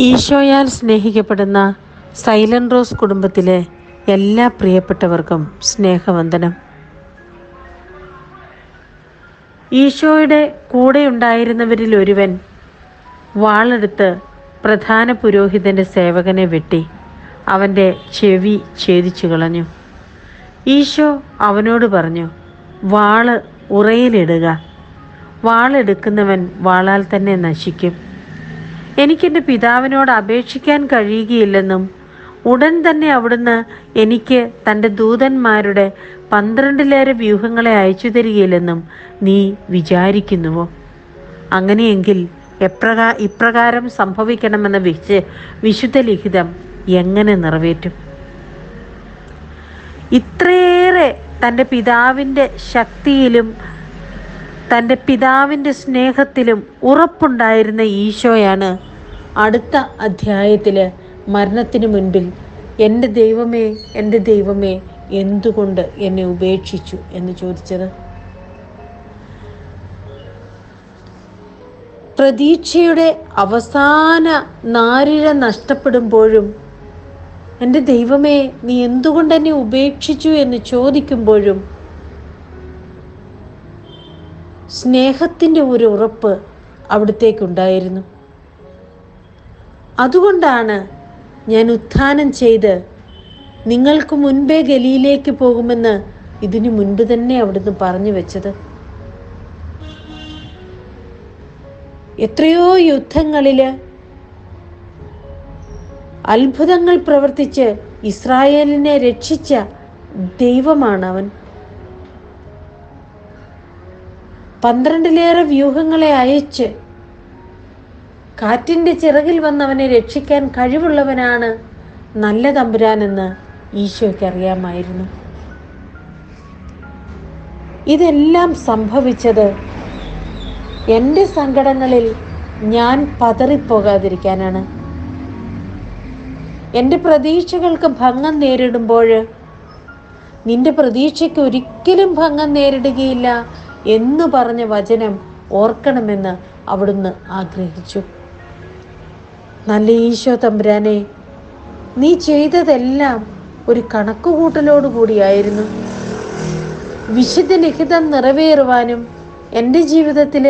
ഈശോയാൽ സ്നേഹിക്കപ്പെടുന്ന silent rose കുടുംബത്തിലെ എല്ലാ പ്രിയപ്പെട്ടവർക്കും സ്നേഹവന്ദനം. ഈശോയുടെ കൂടെ ഉണ്ടായിരുന്നവരിൽ ഒരുവൻ വാളെടുത്ത് പ്രധാന പുരോഹിതന്റെ സേവകനെ വെട്ടി അവന്റെ ചെവി ഛേദിച്ചു കളഞ്ഞു. ഈശോ അവനോട് പറഞ്ഞു വാൾ ഉറയിലിടുക. വാളെടുക്കുന്നവൻ വാളാൽ തന്നെ നശിക്കും. എനിക്കെന്റെ പിതാവിനോട് അപേക്ഷിക്കാൻ കഴിയുകയില്ലെന്നും ഉടൻ തന്നെ അവിടുന്ന് എനിക്ക് തന്റെ ദൂതന്മാരുടെ പന്ത്രണ്ടിലേറെ വ്യൂഹങ്ങളെ അയച്ചു തരികയില്ലെന്നും നീ വിചാരിക്കുന്നുവോ? അങ്ങനെയെങ്കിൽ എപ്രകാ ഇപ്രകാരം സംഭവിക്കണമെന്ന വിശ വിശുദ്ധ ലിഖിതം എങ്ങനെ നിറവേറ്റും? ഇത്രയേറെ തന്റെ പിതാവിന്റെ ശക്തിയിലും തന്റെ പിതാവിന്റെ സ്നേഹത്തിലും ഉറപ്പുണ്ടായിരുന്ന ഈശോയാണ് അടുത്ത അധ്യായത്തിൽ മരണത്തിന് മുൻപിൽ എന്റെ ദൈവമേ എന്റെ ദൈവമേ എന്തുകൊണ്ട് എന്നെ ഉപേക്ഷിച്ചു? എന്ന് ചോദിച്ചത്. പ്രതീക്ഷയുടെ അവസാന നാരിഴ നഷ്ടപ്പെടുമ്പോഴും എന്റെ ദൈവമേ നീ എന്തുകൊണ്ട് എന്നെ ഉപേക്ഷിച്ചു? എന്ന് ചോദിക്കുമ്പോഴും സ്നേഹത്തിന്റെ ഒരു ഉറപ്പ് അവിടത്തേക്കുണ്ടായിരുന്നു. അതുകൊണ്ടാണ് ഞാൻ ഉത്ഥാനം ചെയ്ത് നിങ്ങൾക്ക് മുൻപേ ഗലിയിലേക്ക് പോകുമെന്ന് ഇതിനു മുൻപ് തന്നെ അവിടുന്ന് പറഞ്ഞു വെച്ചത്. എത്രയോ യുദ്ധങ്ങളിൽ അത്ഭുതങ്ങൾ പ്രവർത്തിച്ച് ഇസ്രായേലിനെ രക്ഷിച്ച ദൈവമാണ് അവൻ പന്ത്രണ്ടിലേറെ വ്യൂഹങ്ങളെ അയച്ച് കാറ്റിന്റെ ചിറകിൽ വന്നവനെ രക്ഷിക്കാൻ കഴിവുള്ളവനാണ് നല്ല തമ്പുരാനെന്ന് ഈശോയ്ക്ക് അറിയാമായിരുന്നു. ഇതെല്ലാം സംഭവിച്ചത് എന്റെ സങ്കടങ്ങളിൽ ഞാൻ പതറിപ്പോകാതിരിക്കാനാണ്. എന്റെ പ്രതീക്ഷകൾക്ക് ഭംഗം നേരിടുമ്പോൾ നിന്റെ പ്രതീക്ഷയ്ക്ക് ഒരിക്കലും ഭംഗം നേരിടുകയില്ല എന്ന് പറഞ്ഞ വചനം ഓർക്കണമെന്ന് അവിടുന്ന് ആഗ്രഹിച്ചു. നല്ല ഈശോ തമ്പുരാനെ നീ ചെയ്തതെല്ലാം ഒരു കണക്കുകൂട്ടലോടുകൂടിയായിരുന്നു വിശുദ്ധ ലിഖിതം നിറവേറുവാനും എന്റെ ജീവിതത്തിൽ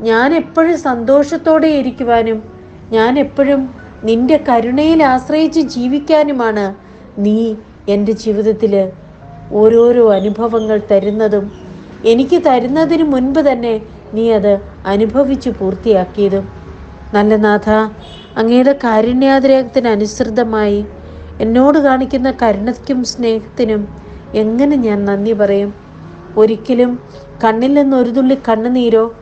ഞാൻ എപ്പോഴും സന്തോഷത്തോടെ ഇരിക്കുവാനും ഞാൻ എപ്പോഴും നിന്റെ കരുണയിൽ ആശ്രയിച്ച് ജീവിക്കാനുമാണ് നീ എന്റെ ജീവിതത്തിൽ ഓരോരോ അനുഭവങ്ങൾ തരുന്നതും എനിക്ക് തരുന്നതിന് മുൻപ് തന്നെ നീ അത് അനുഭവിച്ചു പൂർത്തിയാക്കിയതും. നല്ല നാഥ അങ്ങയുടെ കാരുണ്യാതിരേകത്തിന് അനുസൃതമായി എന്നോട് കാണിക്കുന്ന കരുണയ്ക്കും സ്നേഹത്തിനും എങ്ങനെ ഞാൻ നന്ദി പറയും? ഒരിക്കലും കണ്ണിൽ നിന്ന് ഒരു തുള്ളി കണ്ണുനീരോ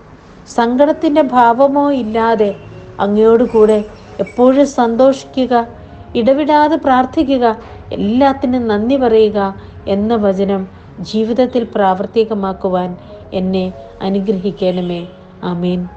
സങ്കടത്തിന്റെ ഭാവമോ ഇല്ലാതെ അങ്ങയോട് കൂടെ എപ്പോഴും സന്തോഷിക്കുക ഇടവിടാതെ പ്രാർത്ഥിക്കുക എല്ലാത്തിനും നന്ദി പറയുക എന്ന വചനം ജീവിതത്തിൽ പ്രാവർത്തികമാക്കുവാൻ എന്നെ അനുഗ്രഹിക്കണമേ. ആമേൻ.